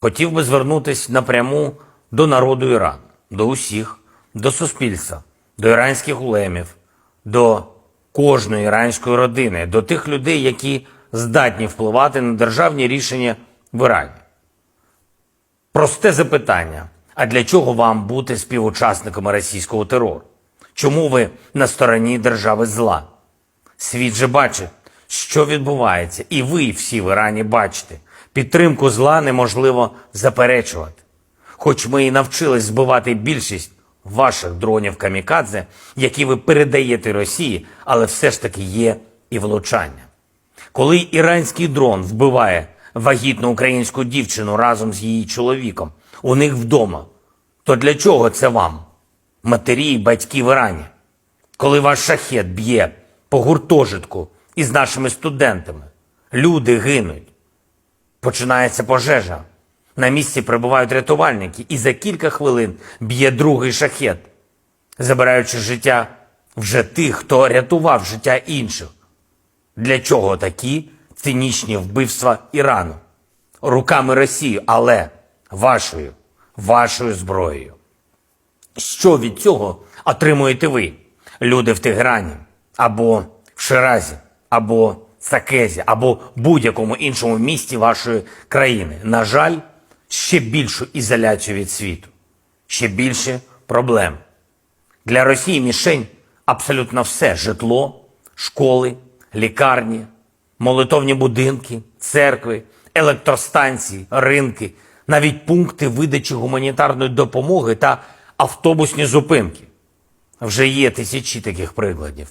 Хотів би звернутися напряму до народу Ірану, до усіх, до суспільства, до іранських улемів, до кожної іранської родини, до тих людей, які здатні впливати на державні рішення в Ірані. Просте запитання: а для чого вам бути співучасниками російського терору? Чому ви на стороні держави зла? Світ же бачить, що відбувається, і ви всі в Ірані бачите. Підтримку зла неможливо заперечувати. Хоч ми і навчились збивати більшість ваших дронів камікадзе, які ви передаєте Росії, але все ж таки є і влучання. Коли іранський дрон вбиває вагітну українську дівчину разом з її чоловіком у них вдома, то для чого це вам, матері і батьки в Ірані? Коли ваш шахет б'є по гуртожитку із нашими студентами, люди гинуть, починається пожежа. На місці прибувають рятувальники, і за кілька хвилин б'є другий шахет, забираючи життя вже тих, хто рятував життя інших. Для чого такі цинічні вбивства Ірану? Руками Росії, але вашою, вашою зброєю. Що від цього отримуєте ви, люди в Теграні, або в Ширазі, або Сакезі, або будь-якому іншому місті вашої країни? На жаль, ще більшу ізоляцію від світу, ще більше проблем. Для Росії мішень абсолютно все: житло, школи, лікарні, молитовні будинки, церкви, електростанції, ринки, навіть пункти видачі гуманітарної допомоги та автобусні зупинки. Вже є тисячі таких прикладів.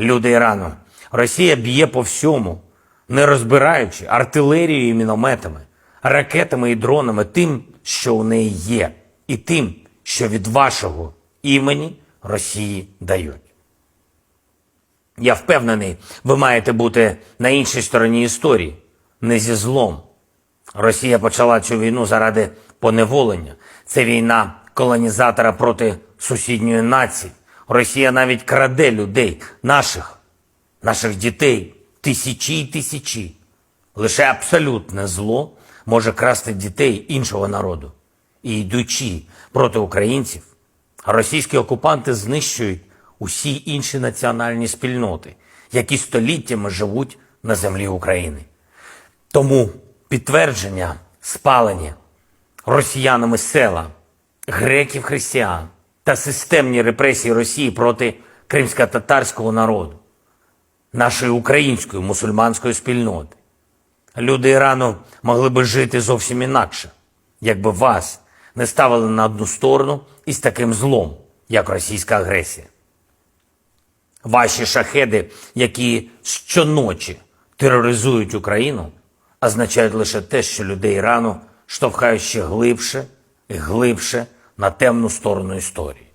Люди Ірану. Росія б'є по всьому, не розбираючи артилерією і мінометами, ракетами і дронами, тим, що у неї є, і тим, що від вашого імені Росії дають. Я впевнений, ви маєте бути на іншій стороні історії, не зі злом. Росія почала цю війну заради поневолення. Це війна колонізатора проти сусідньої нації. Росія навіть краде людей, наших, наших дітей, тисячі й тисячі. Лише абсолютне зло може красти дітей іншого народу. І йдучи проти українців, російські окупанти знищують усі інші національні спільноти, які століттями живуть на землі України. Тому підтвердження спалення росіянами села, греків християн та системні репресії Росії проти кримсько-татарського народу, нашої української мусульманської спільноти. Люди Ірану могли би жити зовсім інакше, якби вас не ставили на одну сторону із таким злом, як російська агресія. Ваші шахеди, які щоночі тероризують Україну, означають лише те, що людей Ірану штовхають ще глибше і глибше на темну сторону історії.